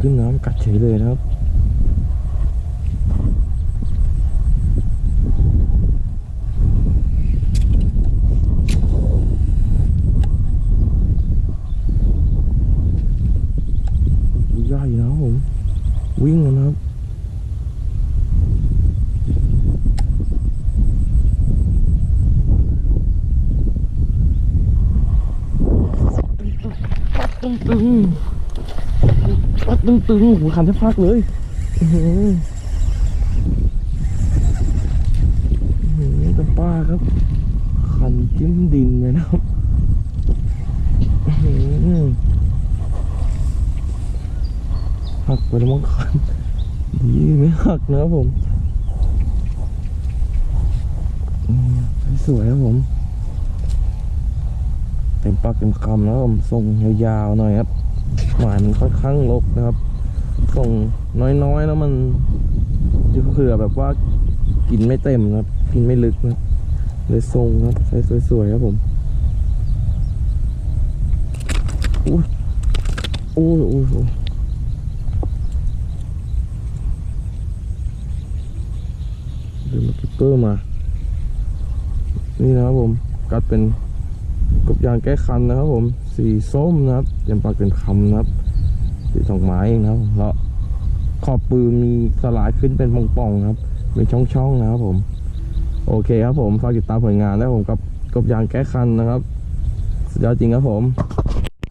ขึ้นน้ำกัดเฉยเลยนะครับใหญ่นะครับผมวิ่งแล้วนะครับปัดตึงตึง ปัดตึงตึงหัวขันแทบพักเลยอื้อหืออื้อหือแต่ป้าครับ ขันจิ้มดินเลยนะครับหักไปแล้วมั้งคันดีไม่หักนะครับผมสวยครับผม เต็มปากเต็มคำแล้วผมส่งยาวๆหน่อยครับ หมามันค่อนข้างลกนะครับ ส่งน้อยๆแล้วมันเผื่อแบบว่ากินไม่เต็มนะครับ กินไม่ลึกนะเลยส่งครับใช้สวยๆครับผมอุ้ยอุ้ยอุ้ยอุ้ยเดินมาคิปเปอร์มา นี่นะครับผม กัดเป็น กบยางแก้คันนะครับ ผม สีส้มนะครับเต็มปากเต็มคำนะครับสีทองไม้เองนะครับแล้วขอบปืนมีสลายขึ้นเป็นป่องๆนะครับเป็นช่องๆนะครับผม โอเคครับผมฝากติดตามผลงานแล้วผมกับกบยางแก้คันนะครับสุดยอดจริงครับผม